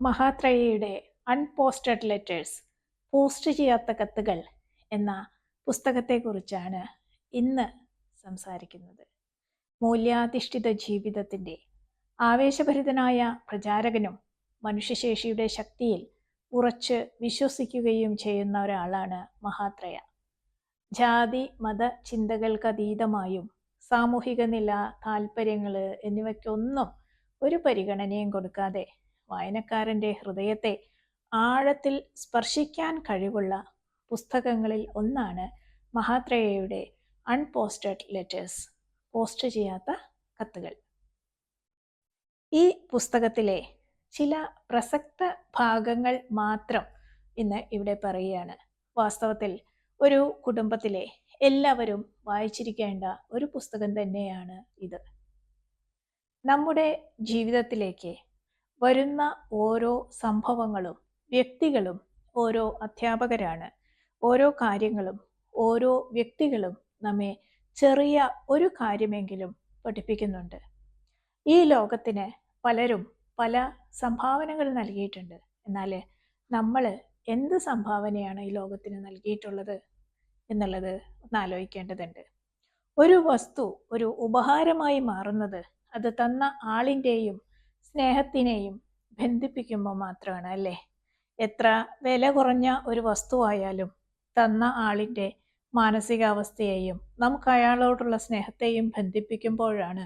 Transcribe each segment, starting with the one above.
മഹാത്രയയുടെ അൺപോസ്റ്റഡ് letters post ചെയ്യാത്ത കത്തുകൾ എന്ന പുസ്തകത്തെക്കുറിച്ചാണ് ഇന്ന് സംസാരിക്കുന്നത്. മൂല്യാധിഷ്ഠിത ജീവിതത്തിന്റെ ആവേശഭരിതനായ പ്രചാരകനും മനുഷ്യശേഷിയുടെ ശക്തിയിൽ ഉറച്ച് വിശ്വസിക്കുകയും ചെയ്യുന്ന ഒരാളാണ് മഹാത്രയ. ജാതി മത ചിന്തകൾക്കതീതമായും സാമൂഹിക നില താല്പര്യങ്ങൾ എന്നിവയ്ക്കൊന്നും ഒരു പരിഗണനയും കൊടുക്കാതെ വായനക്കാരന്റെ ഹൃദയത്തെ ആഴത്തിൽ സ്പർശിക്കാൻ കഴിവുള്ള പുസ്തകങ്ങളിൽ ഒന്നാണ് മഹാത്രേയയുടെ അൺപോസ്റ്റഡ് ലെറ്റേഴ്സ് പോസ്റ്റ് ചെയ്യാത്ത കത്തുകൾ. ഈ പുസ്തകത്തിലെ ചില പ്രസക്ത ഭാഗങ്ങൾ മാത്രം ഇന്ന് ഇവിടെ പറയുകയാണ്. വാസ്തവത്തിൽ ഒരു കുടുംബത്തിലെ എല്ലാവരും വായിച്ചിരിക്കേണ്ട ഒരു പുസ്തകം തന്നെയാണ് ഇത്. നമ്മുടെ ജീവിതത്തിലേക്ക് വരുന്ന ഓരോ സംഭവങ്ങളും വ്യക്തികളും ഓരോ അധ്യാപകരാണ്. ഓരോ കാര്യങ്ങളും ഓരോ വ്യക്തികളും നമ്മെ ചെറിയ ഒരു കാര്യമെങ്കിലും പഠിപ്പിക്കുന്നുണ്ട്. ഈ ലോകത്തിന് പലരും പല സംഭാവനകൾ നൽകിയിട്ടുണ്ട്. എന്നാൽ നമ്മൾ എന്ത് സംഭാവനയാണ് ഈ ലോകത്തിന് നൽകിയിട്ടുള്ളത് എന്നുള്ളത് ഒന്ന് ആലോചിക്കേണ്ടതുണ്ട്. ഒരു വസ്തു ഒരു ഉപഹാരമായി മാറുന്നത് അത് തന്ന ആളിന്റെയും സ്നേഹത്തിനെയും ബന്ധിപ്പിക്കുമ്പോൾ മാത്രമാണ് അല്ലേ? എത്ര വില കുറഞ്ഞ ഒരു വസ്തുവായാലും തന്ന ആളിന്റെ മാനസികാവസ്ഥയെയും നമുക്ക് അയാളോടുള്ള സ്നേഹത്തെയും ബന്ധിപ്പിക്കുമ്പോഴാണ്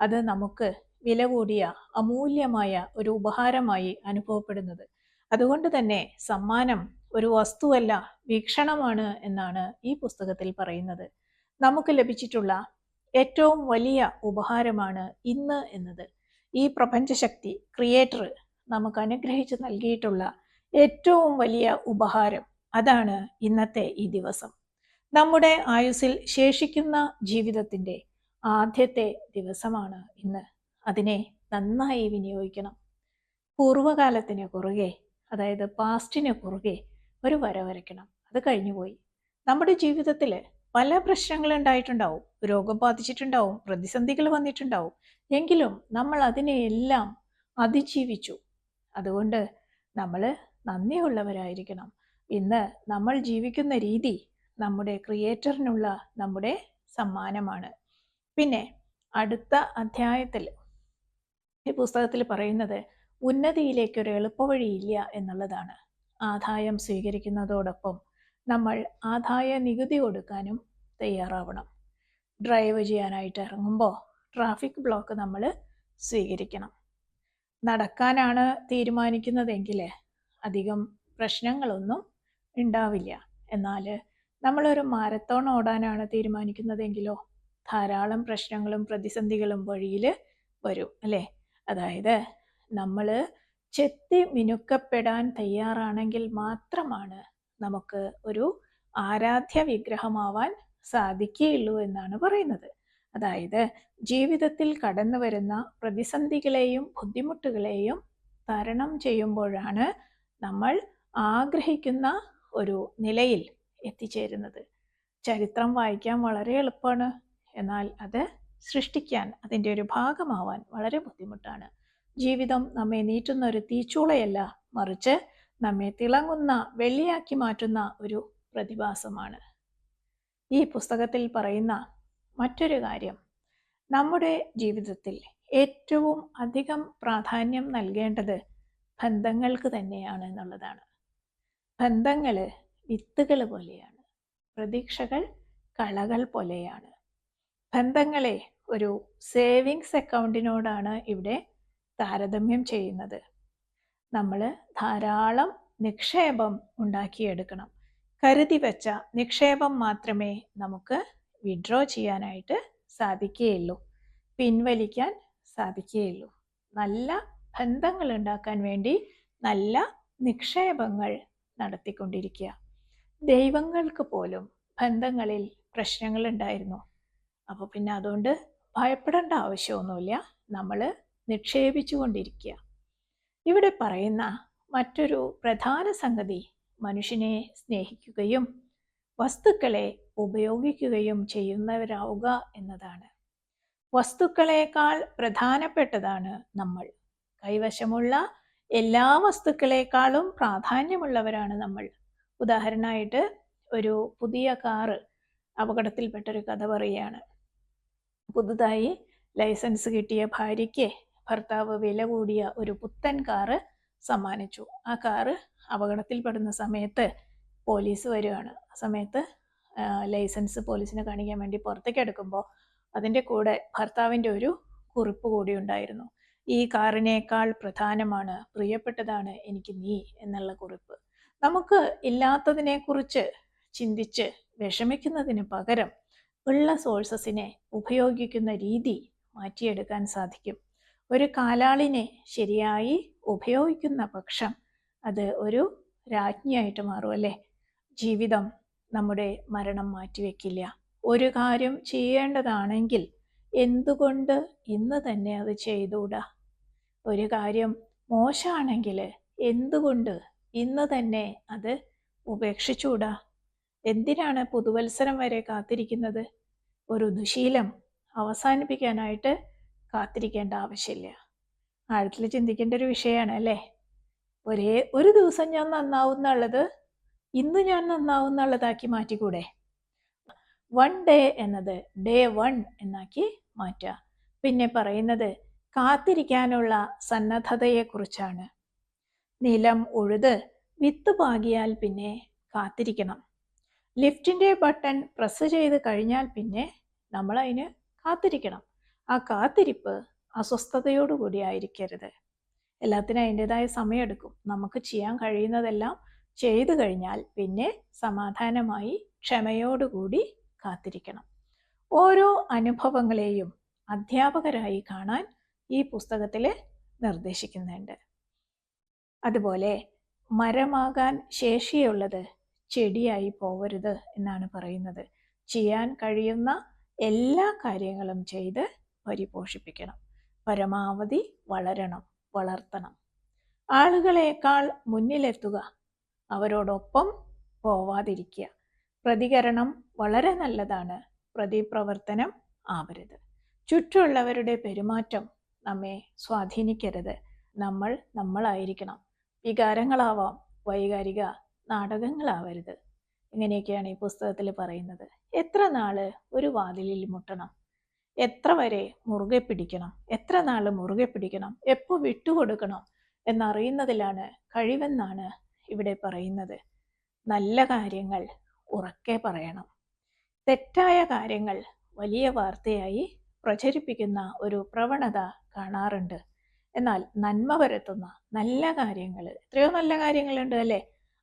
അത് നമുക്ക് വില കൂടിയ അമൂല്യമായ ഒരു ഉപഹാരമായി അനുഭവപ്പെടുന്നത്. അതുകൊണ്ട് തന്നെ സമ്മാനം ഒരു വസ്തുവല്ല വീക്ഷണമാണ് എന്നാണ് ഈ പുസ്തകത്തിൽ പറയുന്നത്. നമുക്ക് ലഭിച്ചിട്ടുള്ള ഏറ്റവും വലിയ ഉപഹാരമാണ് ഇന്ന് എന്നത്. ഈ പ്രപഞ്ചശക്തി ക്രിയേറ്റർ നമുക്ക് അനുഗ്രഹിച്ച് നൽകിയിട്ടുള്ള ഏറ്റവും വലിയ ഉപഹാരം അതാണ് ഇന്നത്തെ ഈ ദിവസം. നമ്മുടെ ആയുസ്സിൽ ശേഷിക്കുന്ന ജീവിതത്തിന്റെ ആദ്യത്തെ ദിവസമാണ് ഇന്ന്. അതിനെ നന്നായി വിനിയോഗിക്കണം. പൂർവകാലത്തിന് കുറുകെ അതായത് പാസ്റ്റിന് കുറുകെ ഒരു വര വരയ്ക്കണം അത് കഴിഞ്ഞുപോയി. നമ്മുടെ ജീവിതത്തിൽ പല പ്രശ്നങ്ങൾ ഉണ്ടായിട്ടുണ്ടാവും രോഗം ബാധിച്ചിട്ടുണ്ടാവും. പ്രതിസന്ധികൾ വന്നിട്ടുണ്ടാവും. എങ്കിലും നമ്മൾ അതിനെയെല്ലാം അതിജീവിച്ചു. അതുകൊണ്ട് നമ്മൾ നന്ദിയുള്ളവരായിരിക്കണം. ഇന്ന് നമ്മൾ ജീവിക്കുന്ന രീതി നമ്മുടെ ക്രിയേറ്ററിനുള്ള നമ്മുടെ സമ്മാനമാണ്. പിന്നെ അടുത്ത അധ്യായത്തിൽ ഈ പുസ്തകത്തിൽ പറയുന്നത് ഉന്നതിയിലേക്ക് ഒരു എളുപ്പവഴിയില്ല എന്നുള്ളതാണ്. ആദായം സ്വീകരിക്കുന്നതോടൊപ്പം നമ്മൾ ആദായ നികുതി കൊടുക്കാനും തയ്യാറാവണം. ഡ്രൈവ് ചെയ്യാനായിട്ട് ഇറങ്ങുമ്പോൾ ട്രാഫിക് ബ്ലോക്ക് നമ്മൾ സ്വീകരിക്കണം. നടക്കാനാണ് തീരുമാനിക്കുന്നതെങ്കിൽ അധികം പ്രശ്നങ്ങളൊന്നും ഉണ്ടാവില്ല. എന്നാൽ നമ്മളൊരു മാരത്തോൺ ഓടാനാണ് തീരുമാനിക്കുന്നതെങ്കിലോ ധാരാളം പ്രശ്നങ്ങളും പ്രതിസന്ധികളും വഴിയിൽ വരും അല്ലേ? അതായത് നമ്മൾ ചെത്തി മിനുക്കപ്പെടാൻ തയ്യാറാണെങ്കിൽ മാത്രമാണ് നമുക്ക് ഒരു ആരാധ്യ വിഗ്രഹമാവാൻ സാധിക്കുകയുള്ളൂ എന്നാണ് പറയുന്നത്. അതായത് ജീവിതത്തിൽ കടന്നു വരുന്ന പ്രതിസന്ധികളെയും ബുദ്ധിമുട്ടുകളെയും തരണം ചെയ്യുമ്പോഴാണ് നമ്മൾ ആഗ്രഹിക്കുന്ന ഒരു നിലയിൽ എത്തിച്ചേരുന്നത്. ചരിത്രം വായിക്കാൻ വളരെ എളുപ്പമാണ്. എന്നാൽ അത് സൃഷ്ടിക്കാൻ അതിന്റെ ഒരു ഭാഗമാവാൻ വളരെ ബുദ്ധിമുട്ടാണ്. ജീവിതം നമ്മെ നീറ്റുന്ന ഒരു തീച്ചൂളയല്ല മറിച്ച് നമ്മെ തിളങ്ങുന്ന വെള്ളിയാക്കി മാറ്റുന്ന ഒരു പ്രതിഭാസമാണ്. ഈ പുസ്തകത്തിൽ പറയുന്ന മറ്റൊരു കാര്യം നമ്മുടെ ജീവിതത്തിൽ ഏറ്റവും അധികം പ്രാധാന്യം നൽകേണ്ടത് ബന്ധങ്ങൾക്ക് തന്നെയാണ് എന്നുള്ളതാണ്. ബന്ധങ്ങൾ വിത്തുകൾ പോലെയാണ് പ്രതീക്ഷകൾ കളകൾ പോലെയാണ്. ബന്ധങ്ങളെ ഒരു സേവിങ്സ് അക്കൗണ്ടിനോടാണ് ഇവിടെ താരതമ്യം ചെയ്യുന്നത്. നമ്മൾ ധാരാളം നിക്ഷേപം ഉണ്ടാക്കിയെടുക്കണം. കരുതി വെച്ച നിക്ഷേപം മാത്രമേ നമുക്ക് വിഡ്രോ ചെയ്യാനായിട്ട് സാധിക്കുകയുള്ളൂ. പിൻവലിക്കാൻ സാധിക്കുകയുള്ളൂ. നല്ല ബന്ധങ്ങൾ ഉണ്ടാക്കാൻ വേണ്ടി നല്ല നിക്ഷേപങ്ങൾ നടത്തിക്കൊണ്ടിരിക്കുക. ദൈവങ്ങൾക്ക് പോലും ബന്ധങ്ങളിൽ പ്രശ്നങ്ങൾ ഉണ്ടായിരുന്നു. അപ്പോൾ പിന്നെ അതുകൊണ്ട് ഭയപ്പെടേണ്ട ആവശ്യമൊന്നുമില്ല. നമ്മൾ നിക്ഷേപിച്ചു കൊണ്ടിരിക്കുക ഇവിടെ പറയുന്ന മറ്റൊരു പ്രധാന സംഗതി മനുഷ്യനെ സ്നേഹിക്കുകയും വസ്തുക്കളെ ഉപയോഗിക്കുകയും ചെയ്യുന്നവരാവുക എന്നതാണ്. വസ്തുക്കളേക്കാൾ പ്രധാനപ്പെട്ടതാണ് നമ്മൾ. കൈവശമുള്ള എല്ലാ വസ്തുക്കളെക്കാളും പ്രാധാന്യമുള്ളവരാണ് നമ്മൾ. ഉദാഹരണമായിട്ട് ഒരു പുതിയ കാറ് അപകടത്തിൽപ്പെട്ടൊരു കഥ പറയുകയാണ്. പുതുതായി ലൈസൻസ് കിട്ടിയ ഭാര്യയ്ക്ക് ഭർത്താവ് വില കൂടിയ ഒരു പുത്തൻ കാറ് സമ്മാനിച്ചു. ആ കാറ് അപകടത്തിൽപ്പെടുന്ന സമയത്ത് പോലീസ് വരികയാണ് ആ സമയത്ത് ലൈസൻസ് പോലീസിനെ കാണിക്കാൻ വേണ്ടി പുറത്തേക്ക് എടുക്കുമ്പോൾ അതിന്റെ കൂടെ ഭർത്താവിന്റെ ഒരു കുറിപ്പ് കൂടി ഉണ്ടായിരുന്നു. ഈ കാറിനേക്കാൾ പ്രധാനമാണ് പ്രിയപ്പെട്ടതാണ് എനിക്ക് നീ എന്നുള്ള കുറിപ്പ്. നമുക്ക് ഇല്ലാത്തതിനെക്കുറിച്ച് ചിന്തിച്ച് വിഷമിക്കുന്നതിന് പകരം ഉള്ള സോഴ്സസിനെ ഉപയോഗിക്കുന്ന രീതി മാറ്റിയെടുക്കാൻ സാധിക്കും. ഒരു കാലാളിനെ ശരിയായി ഉപയോഗിക്കുന്ന പക്ഷം അത് ഒരു രാജ്ഞിയായിട്ട് മാറും അല്ലേ? ജീവിതം നമ്മുടെ മരണം മാറ്റിവെക്കില്ല. ഒരു കാര്യം ചെയ്യേണ്ടതാണെങ്കിൽ എന്തുകൊണ്ട് ഇന്ന് തന്നെ അത് ചെയ്തുകൂടാ? ഒരു കാര്യം മോശമാണെങ്കിൽ എന്തുകൊണ്ട് ഇന്ന് തന്നെ അത് ഉപേക്ഷിച്ചുകൂടാ? എന്തിനാണ് പുതുവത്സരം വരെ കാത്തിരിക്കുന്നത്? ഒരു ദുശീലം അവസാനിപ്പിക്കാനായിട്ട് കാത്തിരിക്കേണ്ട ആവശ്യമില്ല. ആഴത്തിൽ ചിന്തിക്കേണ്ട ഒരു വിഷയമാണ് അല്ലേ? ഒരേ ഒരു ദിവസം ഞാൻ നന്നാവുന്നുള്ളത് ഇന്ന് ഞാൻ നന്നാവുന്നുള്ളതാക്കി മാറ്റിക്കൂടെ? വൺ ഡേ എന്നത് ഡേ വൺ എന്നാക്കി മാറ്റുക. പിന്നെ പറയുന്നത് കാത്തിരിക്കാനുള്ള സന്നദ്ധതയെക്കുറിച്ചാണ്. നിലം ഉഴുത് വിത്ത് പാകിയാൽ പിന്നെ കാത്തിരിക്കണം. ലിഫ്റ്റിന്റെ ബട്ടൺ പ്രസ് ചെയ്ത് കഴിഞ്ഞാൽ പിന്നെ നമ്മൾ അതിന് കാത്തിരിക്കണം. ആ കാത്തിരിപ്പ് അസ്വസ്ഥതയോടുകൂടി ആയിരിക്കരുത്. എല്ലാത്തിനും അതിന്റെതായ സമയമെടുക്കും. നമുക്ക് ചെയ്യാൻ കഴിയുന്നതെല്ലാം ചെയ്തു കഴിഞ്ഞാൽ പിന്നെ സമാധാനമായി ക്ഷമയോടുകൂടി കാത്തിരിക്കണം. ഓരോ അനുഭവങ്ങളെയും അധ്യാപകരായി കാണാൻ ഈ പുസ്തകത്തിൽ നിർദ്ദേശിക്കുന്നുണ്ട്. അതുപോലെ മരമാകാൻ ശേഷിയുള്ളത് ചെടിയായി പോവരുത് എന്നാണ് പറയുന്നത്. ചെയ്യാൻ കഴിയുന്ന എല്ലാ കാര്യങ്ങളും ചെയ്ത് പരിപോഷിപ്പിക്കണം. പരമാവധി വളരണം വളർത്തണം. ആളുകളെക്കാൾ മുന്നിലെത്തുക അവരോടൊപ്പം പോവാതിരിക്കുക. പ്രതികരണം വളരെ നല്ലതാണ്. പ്രതിപ്രവർത്തനം ആവരുത്. ചുറ്റുമുള്ളവരുടെ പെരുമാറ്റം നമ്മെ സ്വാധീനിക്കരുത്. നമ്മൾ നമ്മളായിരിക്കണം. വികാരങ്ങളാവാം വൈകാരിക നാടകങ്ങളാവരുത്. ഇങ്ങനെയൊക്കെയാണ് ഈ പുസ്തകത്തിൽ പറയുന്നത്. എത്ര നാൾ ഒരു വാതിലിൽ മുട്ടണം? എത്ര വരെ മുറുകെ പിടിക്കണം? എത്ര നാൾ മുറുകെ പിടിക്കണം? എപ്പോൾ വിട്ടുകൊടുക്കണം? എന്നറിയുന്നതിലാണ് കഴിവെന്നാണ് ഇവിടെ പറയുന്നത്. നല്ല കാര്യങ്ങൾ ഉറക്കെ പറയണം. തെറ്റായ കാര്യങ്ങൾ വലിയ വാർത്തയായി പ്രചരിപ്പിക്കുന്ന ഒരു പ്രവണത കാണാറുണ്ട്. എന്നാൽ നന്മ വരുത്തുന്ന നല്ല കാര്യങ്ങൾ എത്രയോ നല്ല കാര്യങ്ങളുണ്ട് അല്ലേ?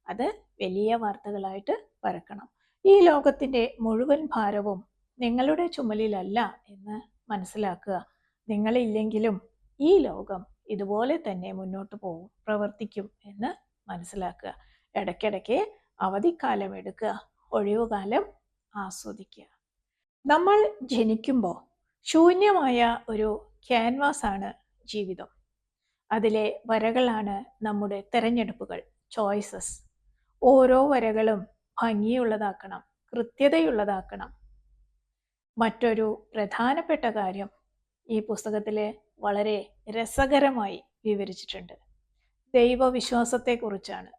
അത് വലിയ വാർത്തകളായിട്ട് പരക്കണം. ഈ ലോകത്തിന്റെ മുഴുവൻ ഭാരവും നിങ്ങളുടെ ചുമലിലല്ല എന്ന് മനസ്സിലാക്കുക. നിങ്ങളില്ലെങ്കിലും ഈ ലോകം ഇതുപോലെ തന്നെ മുന്നോട്ട് പോകും പ്രവർത്തിക്കും എന്ന് മനസ്സിലാക്കുക. ഇടയ്ക്കിടയ്ക്ക് അവധിക്കാലം എടുക്കുക. ഒഴിവുകാലം ആസ്വദിക്കുക. നമ്മൾ ജനിക്കുമ്പോൾ ശൂന്യമായ ഒരു ക്യാൻവാസാണ് ജീവിതം. അതിലെ വരകളാണ് നമ്മുടെ തിരഞ്ഞെടുപ്പുകൾ ചോയ്സസ്. ഓരോ വരകളും ഭംഗിയുള്ളതാക്കണം കൃത്യതയുള്ളതാക്കണം. മറ്റൊരു പ്രധാനപ്പെട്ട കാര്യം ഈ പുസ്തകത്തിൽ വളരെ രസകരമായി വിവരിച്ചിട്ടുണ്ട്. ദൈവവിശ്വാസത്തെക്കുറിച്ചാണ്.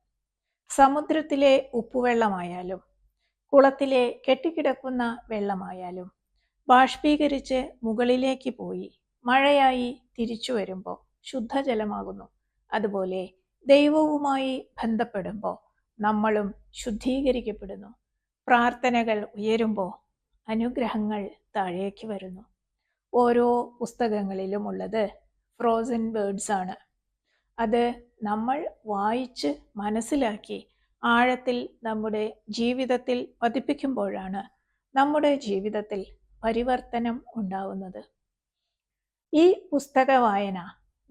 സമുദ്രത്തിലെ ഉപ്പുവെള്ളമായാലും കുളത്തിലെ കെട്ടിക്കിടക്കുന്ന വെള്ളമായാലും ബാഷ്പീകരിച്ച് മുകളിലേക്ക് പോയി മഴയായി തിരിച്ചു വരുമ്പോൾ ശുദ്ധജലമാകുന്നു. അതുപോലെ ദൈവവുമായി ബന്ധപ്പെടുമ്പോൾ നമ്മളും ശുദ്ധീകരിക്കപ്പെടുന്നു. പ്രാർത്ഥനകൾ ഉയരുമ്പോൾ അനുഗ്രഹങ്ങൾ താഴേക്ക് വരുന്നു. ഓരോ പുസ്തകങ്ങളിലും ഉള്ളത് ഫ്രോസൻ വേർഡ്സ് ആണ്. അത് നമ്മൾ വായിച്ച് മനസ്സിലാക്കി ആഴത്തിൽ നമ്മുടെ ജീവിതത്തിൽ പതിപ്പിക്കുമ്പോഴാണ് നമ്മുടെ ജീവിതത്തിൽ പരിവർത്തനം ഉണ്ടാവുന്നത്. ഈ പുസ്തക വായന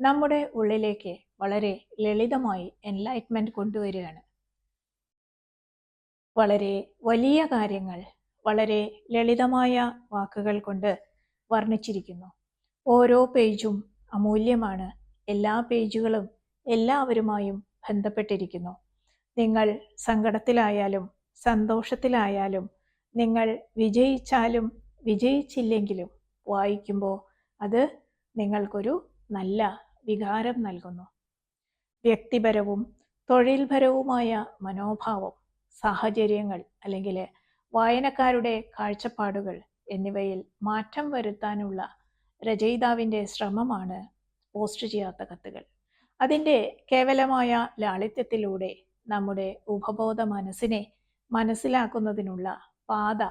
നമ്മുടെ ഉള്ളിലേക്ക് വളരെ ലളിതമായി എൻലൈറ്റ്മെന്റ് കൊണ്ടുവരികയാണ്. വളരെ വലിയ കാര്യങ്ങൾ വളരെ ലളിതമായ വാക്കുകൾ കൊണ്ട് വർണിച്ചിരിക്കുന്നു. ഓരോ പേജും അമൂല്യമാണ്. എല്ലാ പേജുകളും എല്ലാവരുമായും ബന്ധപ്പെട്ടിരിക്കുന്നു. നിങ്ങൾ സങ്കടത്തിലായാലും സന്തോഷത്തിലായാലും നിങ്ങൾ വിജയിച്ചാലും വിജയിച്ചില്ലെങ്കിലും വായിക്കുമ്പോൾ അത് നിങ്ങൾക്കൊരു നല്ല വികാരം നൽകുന്നു. വ്യക്തിപരവും തൊഴിൽപരവുമായ മനോഭാവം സാഹചര്യങ്ങൾ അല്ലെങ്കിൽ വായനക്കാരുടെ കാഴ്ചപ്പാടുകൾ എന്നിവയിൽ മാറ്റം വരുത്താനുള്ള രചയിതാവിന്റെ ശ്രമമാണ് പോസ്റ്റ് ചെയ്യാത്ത കത്തുകൾ. അതിന്റെ കേവലമായ ലാളിത്യത്തിലൂടെ നമ്മുടെ ഉപബോധ മനസ്സിനെ മനസ്സിലാക്കുന്നതിനുള്ള പാത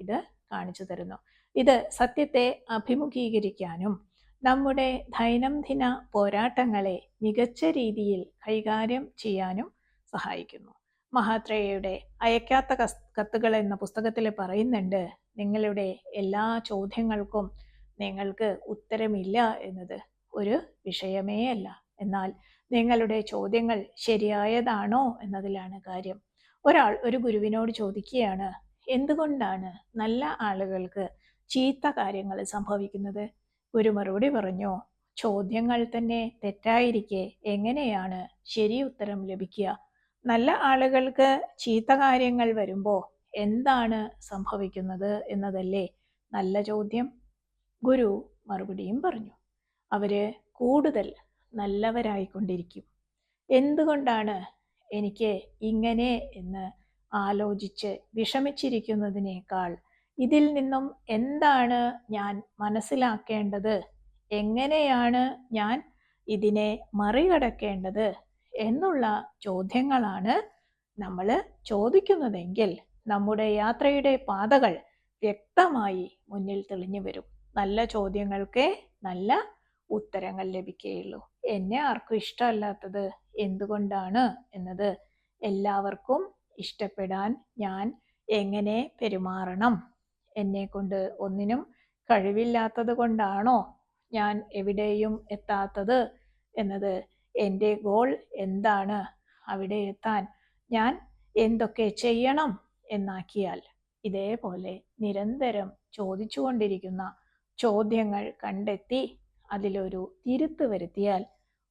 ഇത് കാണിച്ചു തരുന്നു. ഇത് സത്യത്തെ അഭിമുഖീകരിക്കാനും നമ്മുടെ ദൈനംദിന പോരാട്ടങ്ങളെ മികച്ച രീതിയിൽ കൈകാര്യം ചെയ്യാനും സഹായിക്കുന്നു. മഹാത്രേയയുടെ അയക്കാത്ത കത്തുകൾ എന്ന പുസ്തകത്തിൽ പറയുന്നുണ്ട് നിങ്ങളുടെ എല്ലാ ചോദ്യങ്ങൾക്കും നിങ്ങൾക്ക് ഉത്തരമില്ല എന്നത് ഒരു വിഷയമേ അല്ല. എന്നാൽ നിങ്ങളുടെ ചോദ്യങ്ങൾ ശരിയായതാണോ എന്നതിലാണ് കാര്യം. ഒരാൾ ഒരു ഗുരുവിനോട് ചോദിക്കുകയാണ് എന്തുകൊണ്ടാണ് നല്ല ആളുകൾക്ക് ചീത്ത കാര്യങ്ങൾ സംഭവിക്കുന്നത്? ഗുരു മറുപടി പറഞ്ഞു ചോദ്യങ്ങൾ തന്നെ തെറ്റായിരിക്കെ. എങ്ങനെയാണ് ശരി ഉത്തരം ലഭിക്കുക? നല്ല ആളുകൾക്ക് ചീത്ത കാര്യങ്ങൾ വരുമ്പോൾ എന്താണ് സംഭവിക്കുന്നത് എന്നതല്ലേ നല്ല ചോദ്യം. ഗുരു മറുപടിയും പറഞ്ഞു. അവർ കൂടുതൽ നല്ലവരായിക്കൊണ്ടിരിക്കും. എന്തുകൊണ്ടാണ് എനിക്ക് ഇങ്ങനെ എന്ന് ആലോചിച്ച് വിഷമിച്ചിരിക്കുന്നതിനേക്കാൾ ഇതിൽ നിന്നും എന്താണ് ഞാൻ മനസ്സിലാക്കേണ്ടത്? എങ്ങനെയാണ് ഞാൻ ഇതിനെ മറികടക്കേണ്ടത്? എന്നുള്ള ചോദ്യങ്ങളാണ് നമ്മൾ ചോദിക്കുന്നതെങ്കിൽ നമ്മുടെ യാത്രയുടെ പാതകൾ വ്യക്തമായി മുന്നിൽ തെളിഞ്ഞു വരും. നല്ല ചോദ്യങ്ങൾക്ക് നല്ല ഉത്തരങ്ങൾ ലഭിക്കുകയുള്ളൂ. എന്നെ ആർക്കും ഇഷ്ടമല്ലാത്തത് എന്തുകൊണ്ടാണ് എന്നത് എല്ലാവർക്കും ഇഷ്ടപ്പെടാൻ ഞാൻ എങ്ങനെ പെരുമാറണം? എന്നെ കൊണ്ട് ഒന്നിനും കഴിവില്ലാത്തത് കൊണ്ടാണോ ഞാൻ എവിടെയും എത്താത്തത് എന്നത് എന്റെ ഗോൾ എന്താണ്? അവിടെ എത്താൻ ഞാൻ എന്തൊക്കെ ചെയ്യണം? എന്നാക്കിയാൽ ഇതേപോലെ നിരന്തരം ചോദിച്ചുകൊണ്ടിരിക്കുന്ന ചോദ്യങ്ങൾ കണ്ടെത്തി അതിലൊരു തിരുത്ത് വരുത്തിയാൽ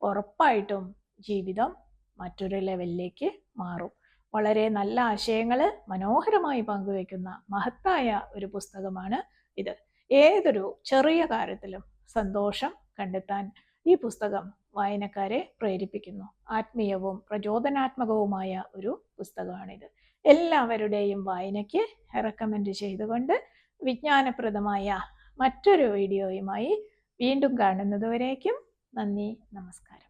ഉറപ്പായിട്ടും ജീവിതം മറ്റൊരു ലെവലിലേക്ക് മാറും. വളരെ നല്ല ആശയങ്ങൾ മനോഹരമായി പങ്കുവെക്കുന്ന മഹത്തായ ഒരു പുസ്തകമാണ് ഇത്. ഏതൊരു ചെറിയ കാര്യത്തിലും സന്തോഷം കണ്ടെത്താൻ ഈ പുസ്തകം വായനക്കാരെ പ്രേരിപ്പിക്കുന്നു. ആത്മീയവും പ്രചോദനാത്മകവുമായ ഒരു പുസ്തകമാണിത്. എല്ലാവരുടെയും വായനയ്ക്ക് റെക്കമെൻഡ് ചെയ്തുകൊണ്ട് വിജ്ഞാനപ്രദമായ മറ്റൊരു വീഡിയോയുമായി വീണ്ടും കാണുന്നതുവരേക്കും നന്ദി നമസ്കാരം.